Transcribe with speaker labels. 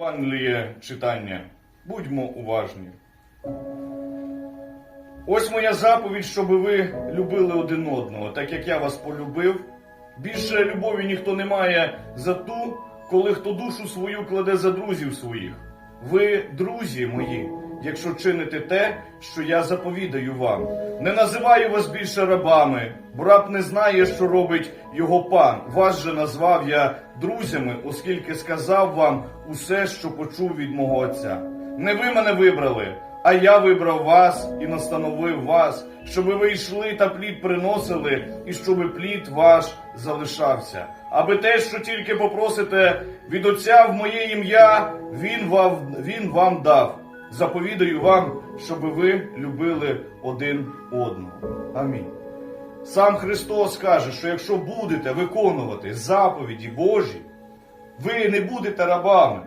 Speaker 1: Євангеліє читання. Будьмо уважні. Ось моя заповідь, щоб ви любили один одного, так як я вас полюбив. Більше любові ніхто не має за ту, коли хто душу свою кладе за друзів своїх. Ви, друзі мої, якщо чините те, що я заповідаю вам. Не називаю вас більше рабами, бо раб не знає, що робить його пан. Вас же назвав я друзями, оскільки сказав вам усе, що почув від мого отця. Не ви мене вибрали, а я вибрав вас і настановив вас, щоби ви йшли та плід приносили, і щоби плід ваш залишався. Аби те, що тільки попросите від Отця в моє ім'я, він вам, він вам дав. Заповідаю вам, щоби ви любили один одного. Амінь. Сам Христос каже, що якщо будете виконувати заповіді Божі, ви не будете рабами.